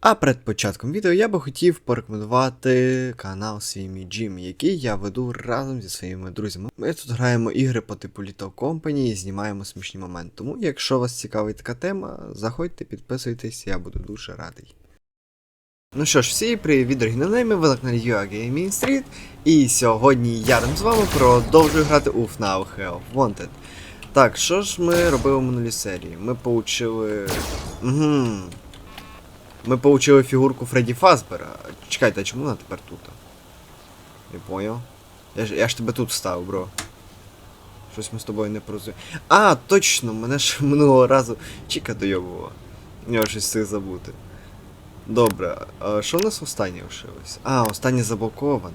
А перед початком відео я би хотів порекомендувати канал свій мій Джим, який я веду разом зі своїми друзями. Ми тут граємо ігри по типу Little Company і знімаємо смішні моменти. Тому, якщо вас цікавить така тема, заходьте, підписуйтесь, я буду дуже радий. Ну що ж, всі привіт, дорогі нонейми, ви на каналі Gaming Street, і сьогодні я разом з вами продовжую грати у FNAF Hell Wanted. Так, що ж ми робили в минулій серії? Ми получили. Угу. Ми получили фігурку Фредді Фазбера. Чекайте, а чому вона тепер тут? Не поняв. Я ж, я ж тебе тут ставив, бро. Щось ми з тобою не порозуміємо. А, точно, мене ж минулого разу Чіка дойобувала. Я щось встиг забути. Добре, а що в нас останнє лишилось? А, останнє заблоковане.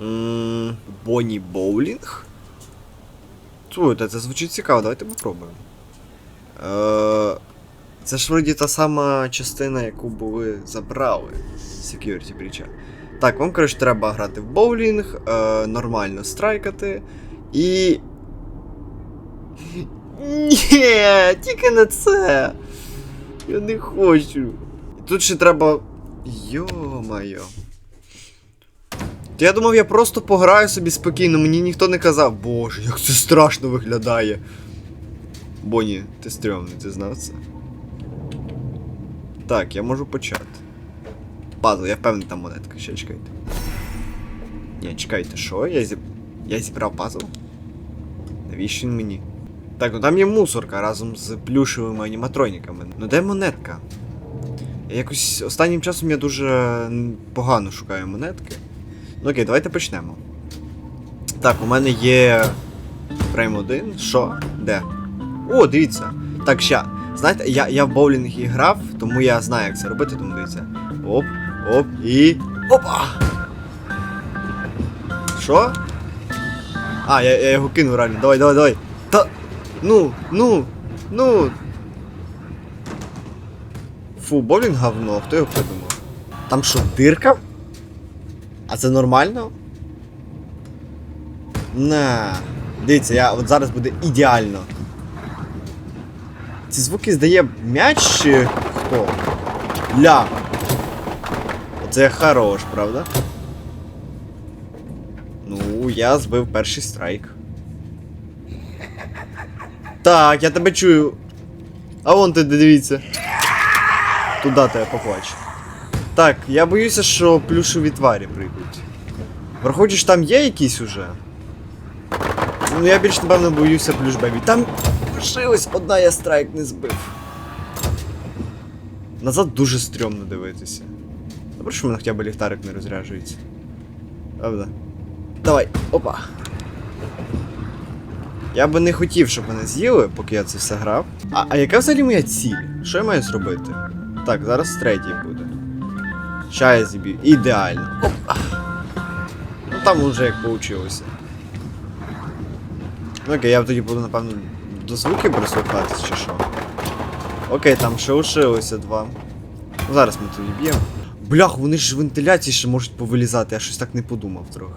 Ммм. Бонні Боулінг? Слухайте, це звучить цікаво, давайте попробуємо. Е, це ж вроді та сама частина, яку були забрали з Security Breach. Так, вам, коротше, треба грати в боулінг, е, нормально страйкати і. Ні, тільки не це. Я не хочу. Тут ще треба. Йо-майо. Я думав, я просто пограю собі спокійно, мені ніхто не казав. Боже, як це страшно виглядає. Боні, ти стрьомний, ти знав це? Так, я можу почати. Пазл, я впевнений, там монетка, ще чекайте. Ні, чекайте, що? Я зіб... Я зібрав пазл? Навіщо він мені? Так, ну там є мусорка разом з плюшевими аніматроніками. Ну де монетка? Я якось останнім часом я дуже погано шукаю монетки. Ну окей, давайте почнемо. Так, у мене є. Фрейм 1. Що? Де? О, дивіться. Так, ща. Знаєте, я, я в боулінг і грав, тому я знаю, як це робити, тому дивіться. Оп, оп, і. Опа! Що? А, я, я його кину реально. Давай, давай, давай. Та. Ну, ну, ну. Фу, боулінг говно, хто його придумав? Там що, дирка? А це нормально? На. Дивіться, я от зараз буде ідеально. Ці звуки здає м'яч чи хто? Ля. Оце хорош, правда? Ну, я збив перший страйк. Так, я тебе чую. А вон ти дивіться. Туди тебе поплачу. Так, я боюся, що плюшові тварі прийдуть. Враховуючи, там є якісь уже. Ну я більш напевно боюся плюшбебі. Там лишилась одна я страйк не збив. Назад дуже стрьомно дивитися. Добре, що в мене хоча б ліхтарик не розряджується. Правда? Давай, опа. Я би не хотів, щоб мене з'їли, поки я це все грав. А, а яка взагалі моя ціль? Що я маю зробити? Так, зараз третій буде. Ща я зіб'ю. Ідеально. Опа. Ну там уже як получилося. Ну окей, я тоді буду, напевно, до звуків прислухатись чи що. Окей, там ще лишилося два. Зараз ми тоді б'ємо. Блях, вони ж вентиляції ще можуть повилізати, я щось так не подумав трохи.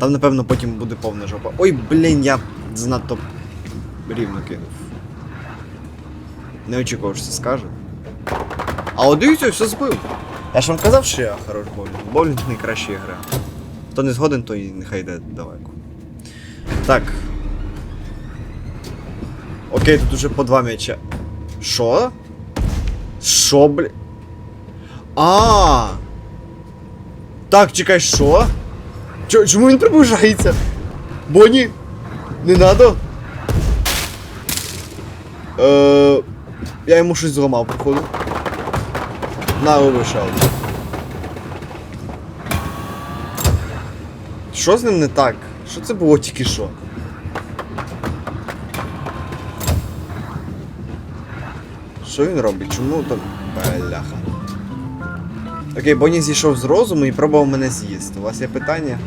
Там, напевно, потім буде повна жопа. Ой, блін, я занадто рівно кинув. Не очікував, що це скаже. А от дивіться, все збив. Я ж вам казав, що я хорош боулінг. Боулінг найкраща гра. Хто не згоден, то і нехай йде далеко. Так. Окей, тут уже по два м'яча. Що? Що, бля? А. Так, чекай, що? Чо, чому він приближається? Бонні? Не надо? Е, я йому щось зламав, походу. На, вийшов. Що з ним не так? Що це було тільки що? Що він робить? Чому так. Бляха. Окей, Бонні зійшов з розуму і пробував мене з'їсти. У вас є питання?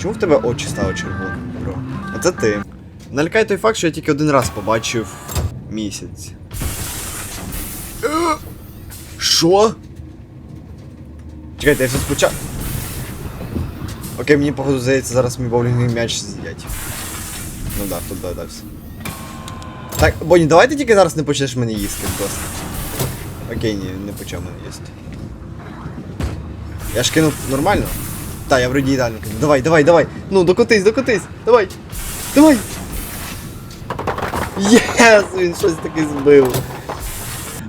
Чому в тебе очі стали червоними, бро? А це ти. Налякай той факт, що я тільки один раз побачив місяць. Е, Що? Чекайте, я все спочатку. Окей, мені походу здається, зараз мій боулінговий м'яч з'їдять. Ну да, тут догадався. Так, Бонні, давай ти тільки зараз не почнеш мене їсти, ласка. Окей, ні, не почав мене їсти. Я ж кинув нормально? Та, я вроді ідеально кинув. Давай, давай, давай. Ну, докотись, докотись. Давай. Давай. Єс, він щось таке збив.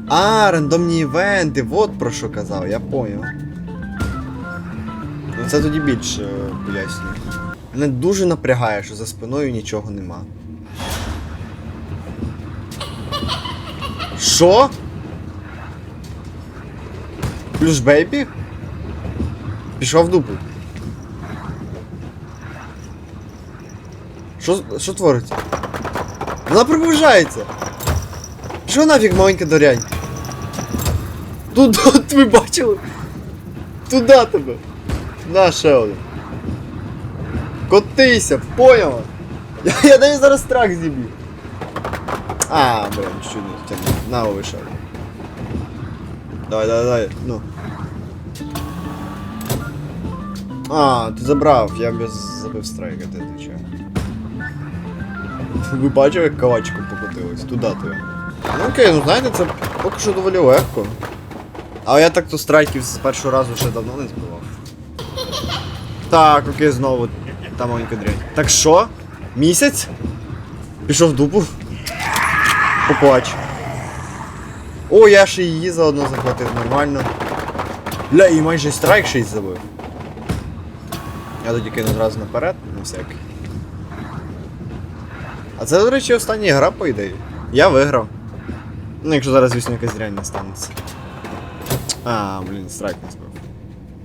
А, рандомні івенти, вот про що казав, я поняв. Ну це тоді більше е, пояснює. Мене дуже напрягає, що за спиною нічого нема. Що? Плюс бейбі? Пішов в дупу. Що, що твориться? Вона приближається! Що нафіг маленька дорянь? Тут, тут ви бачили? Туда тебе! На ще один. Котися, поняла? Я, я навіть зараз страх зіб'ю. А, блин, чуть не тягну. На вийшов. Давай, давай, давай, ну. А, ти забрав, я без забив страйка, ти отвечаю. Ви бачили, як кавачком покотились? Туди ти. Ну окей, ну знаєте, це поки що доволі легко. Але я так то страйків з першого разу ще давно не збивав. Так, окей, знову. Та маленька дрянь. Так що? Місяць? Пішов в дупу? Поплач. О, я ще її заодно захватив нормально. Ля, і майже страйк 6 забив. Я тоді кину одразу наперед, на всякий. А це, до речі, остання гра, по ідеї. Я виграв. Ну, якщо зараз, звісно, якась дрянь не станеться. А, блін, страйк не збив.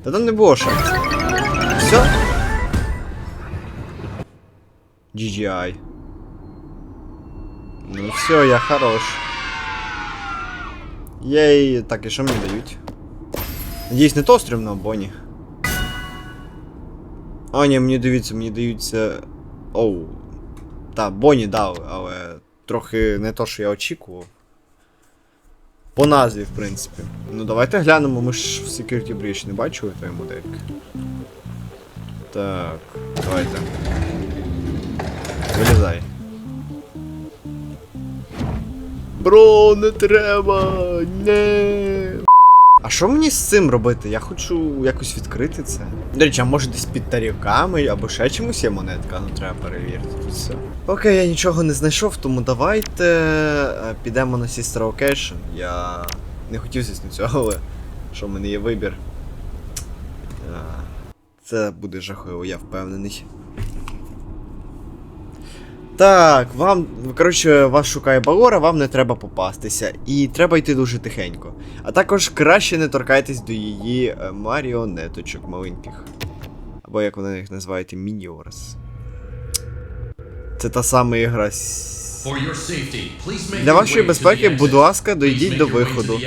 Та там не було шансів. Все. GGI. Ну все, я хорош. Єй, так, і що мені дають? Надіюсь, не то стрімно, Бонні. А, ні, мені дивіться, мені даються. Оу. Та, Бонні дали, але трохи не то, що я очікував. По назві, в принципі. Ну давайте глянемо, ми ж в Security Breach не бачили тої модельки. Так, давайте. Вилізай. Бро, не треба! Не. А що мені з цим робити? Я хочу якось відкрити це. До речі, а може десь під тарілками або ще чимось є монетка, ну треба перевірити тут все. Окей, я нічого не знайшов, тому давайте е, підемо на Sister Location. Я не хотів звісно цього, але що в мене є вибір. Е, Це буде жахливо, я впевнений. Так, вам, коротше, вас шукає Балора, вам не треба попастися. І треба йти дуже тихенько. А також краще не торкайтесь до її е, маріонеточок маленьких. Або як вони їх називають, мініорс. Це та сама ігра. Для вашої безпеки, будь ласка, дойдіть до виходу.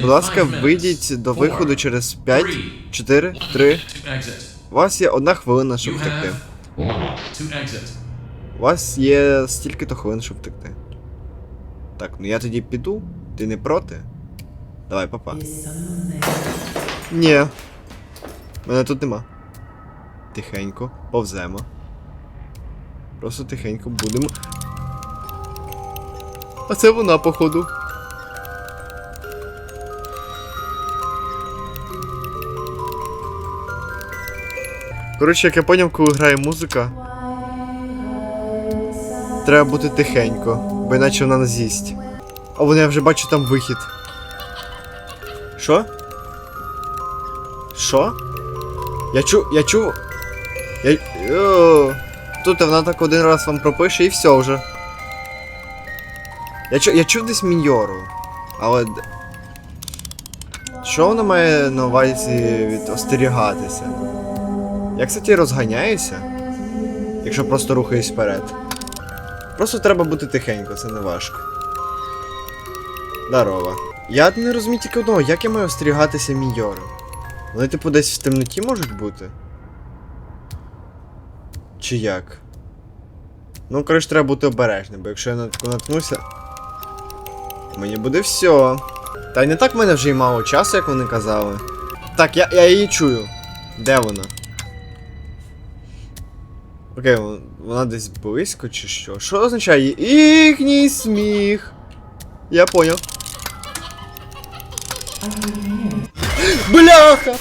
Будь ласка, вийдіть до виходу через 5, 4, 3. У вас є одна хвилина, щоб втекти. У вас є стільки-то хвилин, щоб втекти. Так, ну я тоді піду. Ти не проти? Давай, папа. Ні. Мене тут нема. Тихенько, повземо. Просто тихенько будемо. А це вона, походу. Коротше, як я поняв, коли грає музика. Треба бути тихенько, бо іначе вона нас з'їсть. А вони я вже бачу там вихід. Що? Що? Я чу. Я чу. Я. О, тут вона так один раз вам пропише і все вже. Я чу. Я чув десь міньору. Але. Що вона має на увазі від остерігатися? Я, кстати, розганяюся. Якщо просто рухаюсь вперед. Просто треба бути тихенько, це не важко. Здорово. Я не розумію тільки одного, як я маю остерігатися міньори? Вони, типу, десь в темноті можуть бути? Чи як? Ну, коротше, треба бути обережним, бо якщо я на таку наткнуся. Мені буде все. Та й не так в мене вже й мало часу, як вони казали. Так, я, я її чую. Де вона? Окей, вона десь близько чи що? Що означає їхній сміх? Я поняв. Бляха!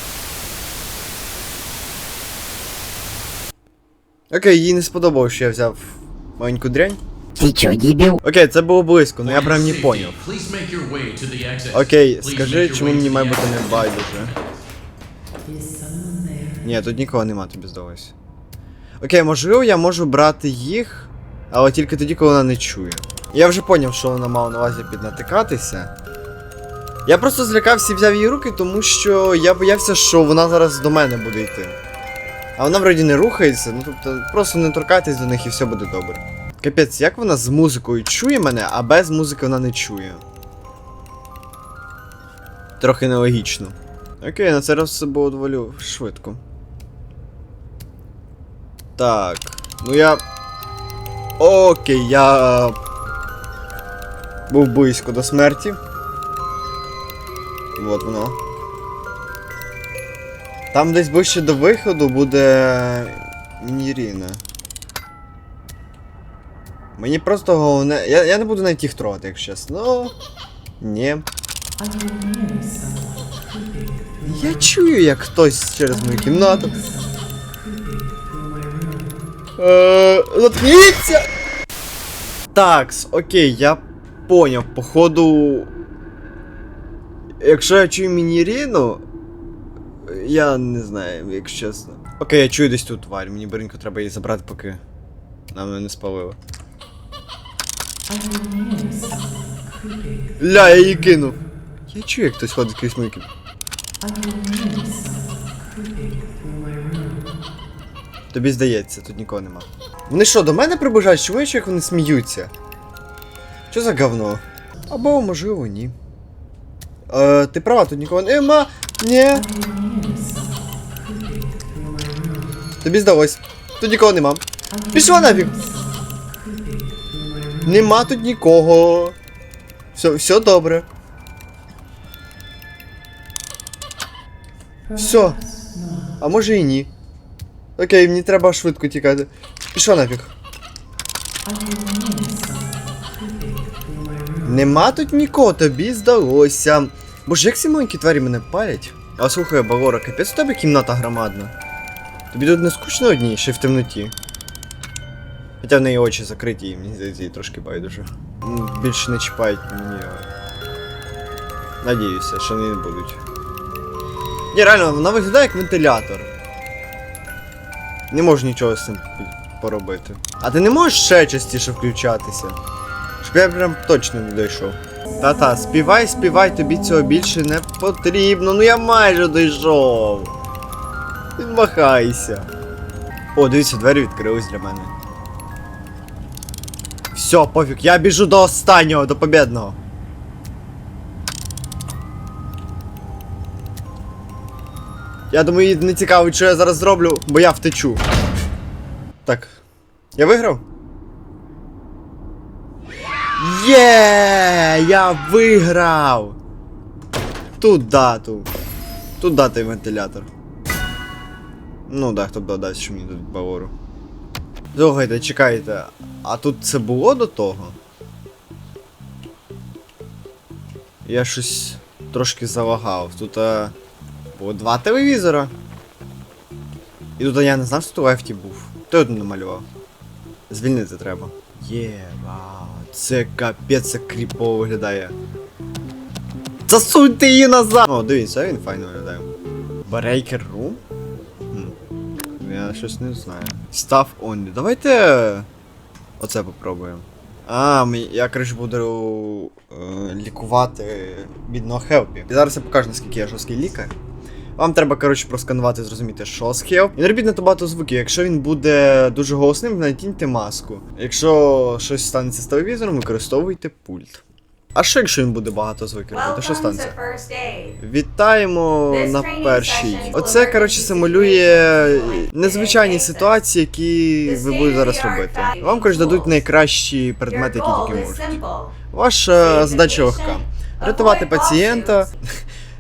Окей, їй не сподобалось, що я взяв маленьку дрянь. Ты чё, дебил? Окей, це було близько, ну я прям не поняв. Окей, скажи, чому мені має бути не байдуже. Ні, тут нікого нема, тобі здалося. Окей, можливо, я можу брати їх, але тільки тоді, коли вона не чує. Я вже поняв, що вона мала на увазі піднатикатися. Я просто злякався і взяв її руки, тому що я боявся, що вона зараз до мене буде йти. А вона вроді не рухається, ну тобто просто не торкайтесь до них і все буде добре. Капець, як вона з музикою чує мене, а без музики вона не чує. Трохи нелогічно. Окей, на це раз все було доволі швидко. Так. Ну я. Окей, я. Був близько до смерті. Вот воно. Там десь ближче до виходу буде. Ніріна. Мені просто головне. Я, я не буду навіть їх трогати, якщо чесно. Ну. Ні. Я чую, як хтось через мою кімнату. Е, Заткніться! Такс, окей, я поняв, походу. Якщо я чую мініріну. Я не знаю, якщо чесно. Окей, я чую десь тут тварь, мені баринку треба її забрати, поки нам не спалило. Ля, я її кинув. Я чую, як хтось ходить крізь мою Тобі здається, тут нікого нема. Вони що, до мене приближають? Чому я як вони сміються? Що за говно? Або, можливо, ні. Е, ти права, тут нікого нема. Ні. Тобі здалось. Тут нікого нема. Пішла нафіг. Нема тут нікого. Все, все добре. Все. А може і ні. Окей, мені треба швидко тікати. Пішла нафіг. Нема тут нікого, тобі здалося. Боже, як ці маленькі тварі мене палять? А слухай, Балора, капець у тебе кімната громадна. Тобі тут не скучно одній, ще в темноті. Хоча в неї очі закриті, і мені здається, їй трошки байдуже. Більше не чіпають мені. Надіюся, що вони не будуть. Ні, реально, вона виглядає як вентилятор. Не можу нічого з цим поробити. А ти не можеш ще частіше включатися? Щоб я прям точно не дійшов. Та-та, співай, співай, тобі цього більше не потрібно. Ну я майже дійшов. Відмахайся. О, дивіться, двері відкрились для мене. Все, пофіг, я біжу до останнього, до победного. Я думаю, їй не цікаво, що я зараз зроблю, бо я втечу. Так. Я виграв? Є! Я виграв! Тут дату. Тут дати вентилятор. Ну да, хто б додасть, що мені тут бавору. Слухайте, чекайте. А тут це було до того? Я щось трошки залагав. Тут а, було два телевізора. І тут я не знав, що тут лефті був. Його тут намалював? Звільнити треба. Є, вау. Це капець кріпово виглядає. Засуньте її назад! О, дивіться, він файно виглядає. Room? Хм. Я щось не знаю. Staff only. Давайте. Оце попробуємо. А, я коротше буду е, лікувати бідного Хелпі. І зараз я покажу, наскільки я жорсткий лікар. Вам треба, коротше, просканувати, зрозуміти, що з Хелп. І не робіть надто багато звуків. Якщо він буде дуже голосним, надіньте маску. Якщо щось станеться з телевізором, використовуйте пульт. А що якщо він буде багато звуків робити? Що станеться? Вітаємо на першій. Оце, коротше, симулює незвичайні ситуації, які ви будете зараз робити. Вам, коротше, дадуть найкращі предмети, які тільки можуть. Ваша задача легка. Рятувати пацієнта.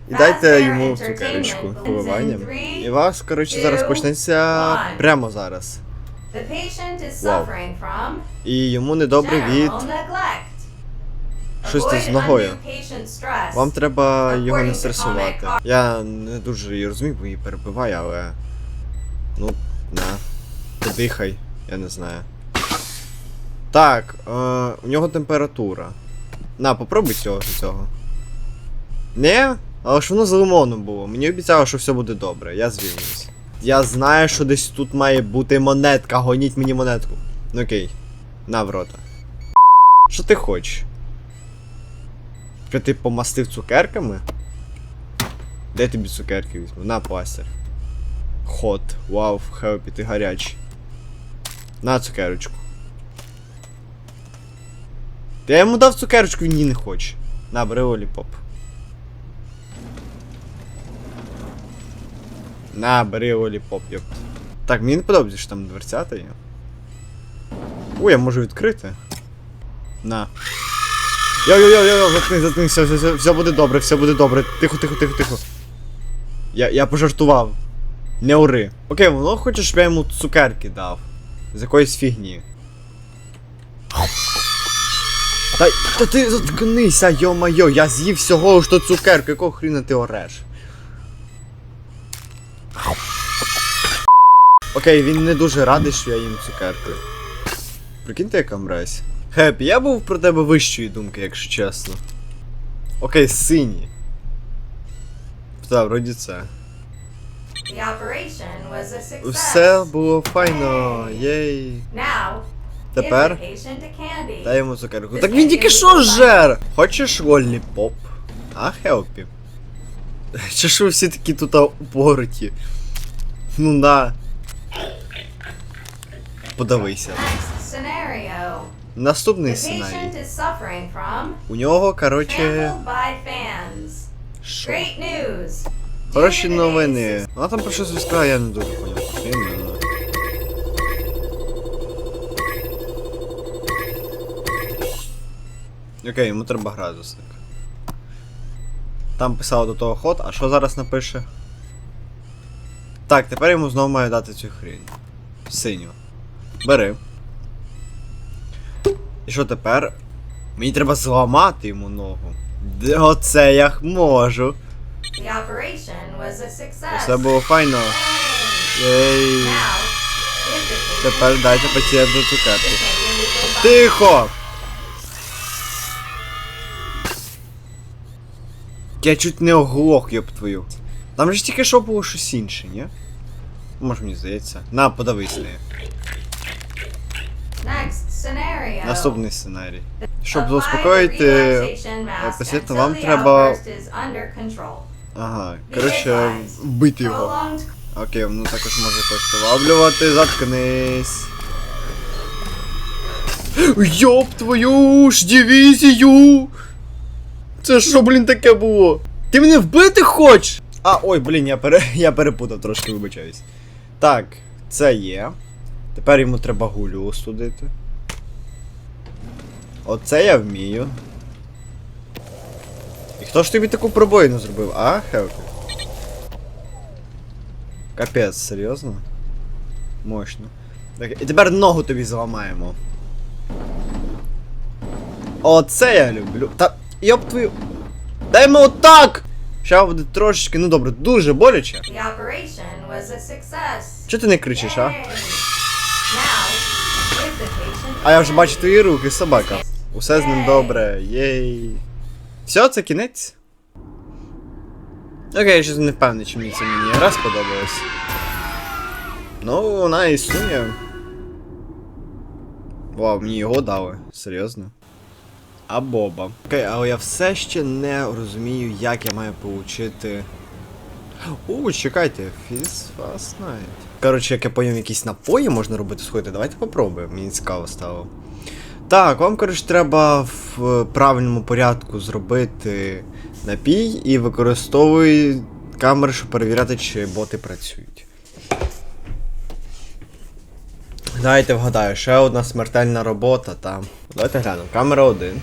І дайте йому цукерочку three, І вас, коротше, зараз почнеться прямо зараз. Wow. І йому недобре від. Щось тут з ногою. Вам треба його не стресувати. Я не дуже її розумію, бо її перебиваю, але. Ну, на. Подихай, я не знаю. Так, е, у нього температура. На, попробуй цього цього. Не? Але ж воно з лимоном було. Мені обіцяло, що все буде добре, я звільнюсь. Я знаю, що десь тут має бути монетка, гоніть мені монетку. Ну окей. На в рота. Що ти хочеш? Що ти помастив цукерками? Де тобі цукерки візьму? На пластир. Хот. Вау, хелпі, ти гарячий. На цукерочку. Я йому дав цукерочку, він її не хоче. На, бери оліпоп. На, бери оліпоп, йоп. Так, мені не подобається, що там дверцята є. Я можу відкрити. На. Йо-йо-йо-йо, заткни, заткни, все, все, все, все буде добре, все буде добре. Тихо, тихо, тихо, тихо. Я, я пожартував. Не ори. Окей, воно хоче, щоб я йому цукерки дав. З якоїсь фігні. Та, та ти заткнися, йо-майо, я з'їв всього ж то цукерку, якого хріна ти ореш? Окей, він не дуже радий, що я їм цукерки. Прикиньте, яка мразь. Хеппі, я був про тебе вищої думки, якщо чесно. Окей, синій. Так, вроді це. Все було файно, єй. Тепер йому цукерку. Так він тільки що жер! Хочеш лолліпоп? А, Хелпі. Чи ви всі такі тут упороті? Ну на. Подавися. Наступний сценарій. У нього, короче. news. Хороші новини. Вона там про щось розказала, я не дуже поняв. Окей, йому треба градусник. Там писало до того ход, а що зараз напише? Так, тепер йому знову маю дати цю хрінь. Синю. Бери. І що тепер? Мені треба зламати йому ногу. Оце я можу. Все було файно. Єй. Patient Тепер дайте пацієнту цукерку. Тихо! Я чуть не оглох, йоп твою. Там же тільки що було щось інше, ні? Може мені здається. На, подавись нею. Наступний сценарій. Щоб заспокоїти. пацієнта, вам треба-. Ага, коротше, вбити його. Окей, воно також може когось приваблювати, заткнись. Йоп твою ж дивізію! Це що, блін, таке було? Ти мене вбити хочеш? А, ой, блін, я, пере... я перепутав трошки, вибачаюсь. Так, це є. Тепер йому треба гулю остудити. Оце я вмію. І хто ж тобі таку пробоїну зробив, а, Хелпі? Капець, серйозно? Мощно. Так, і тепер ногу тобі зламаємо. Оце я люблю. Та йоп твою. Дай йому отак! Ща буде трошечки, ну добре, дуже боляче. Чого ти не кричиш, а? А я вже бачу твої руки, собака. Усе з ним добре, єй. Все, це кінець. Окей, я щось не впевнений, чи мені це мені гра сподобалась. Ну, вона існує. Вау, мені його дали. Серйозно. А Боба. Окей, але я все ще не розумію, як я маю получити. У, чекайте, Fizz Fast Night. Коротше, як я поняв, якісь напої можна робити сходити. Давайте попробуємо, мені цікаво стало. Так, вам, коротше, треба в правильному порядку зробити напій і використовуй камери, щоб перевіряти, чи боти працюють. Давайте вгадаю, ще одна смертельна робота там. Давайте глянемо. Камера 1.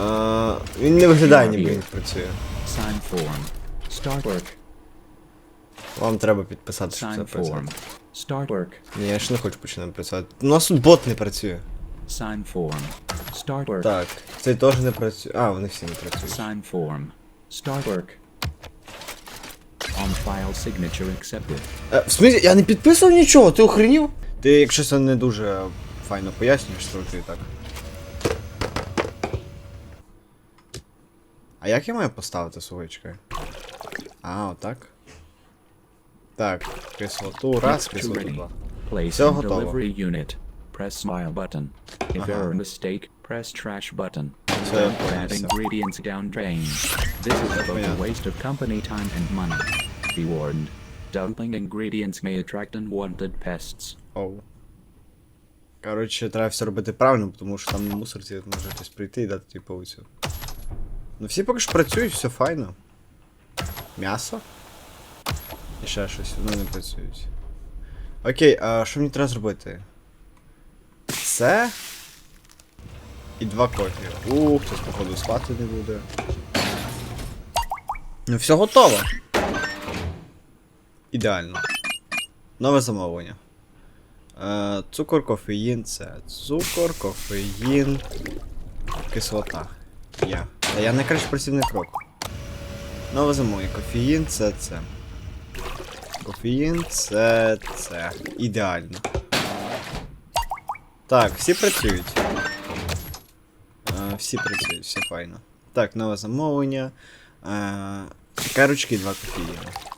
А, він не виглядає, ніби він працює. Sign. Start work. Вам треба підписати, щоб це працює. Start work. Ні, я ще не хочу починати працювати. У нас тут бот не працює. Sign form. Start work. Так, цей теж не працює. А, вони всі не працюють. Sign form. Start work. On file signature accepted. Е, в смысле, я не підписував нічого, ти охренів? Ти, якщо це не дуже файно пояснюєш, то ти так. А як я маю поставити слухачка? А, отак. Так, кислоту раз, кислоту два. In готово. Press smile button. If Ага. error mistake, press trash button. Все, add все. ingredients down drain. This is a waste of company time and money. Be warned. Dumping ingredients may attract unwanted pests. Оу. Коротше, треба все робити правильно, тому що там на мусорці може хтось прийти і дати тобі по цю. Ну всі поки що працюють, все файно. М'ясо? І ще щось, вони не працюють. Окей, а що мені треба зробити? Це. І два кофі. Ух, хтось, походу, спати не буде. Ну, все готово. Ідеально. Нове замовлення. Е, цукор, кофеїн, це цукор, кофеїн, кислота. Я. Та я найкращий працівник року. Нове замовлення. Кофеїн, це це. Кофеїн, це це. Ідеально. Так, всі працюють. Е, всі працюють, все файно. Так, нове замовлення. Е, карочки, два кофеїни.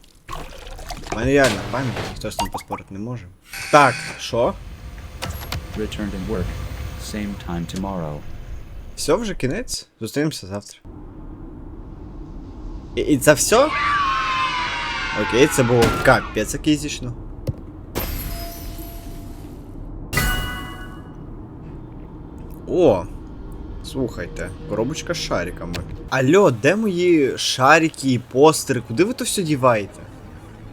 У мене реально пам'ять, ніхто ж там поспорити не може. Так, що? Return to work. Same time tomorrow. Все, вже кінець? Зустрінемося завтра. І, і це все? Окей, це було капець який зічно. О! Слухайте, коробочка з шариками. Алло, де мої шарики і постери? Куди ви то все діваєте?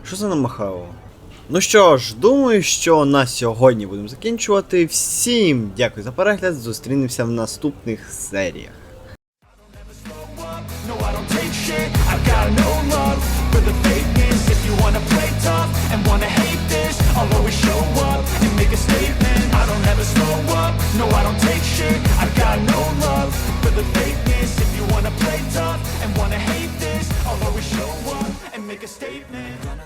Що за намахало? Ну що ж, думаю, що на сьогодні будемо закінчувати. Всім дякую за перегляд. Зустрінемося в наступних серіях. Make a statement.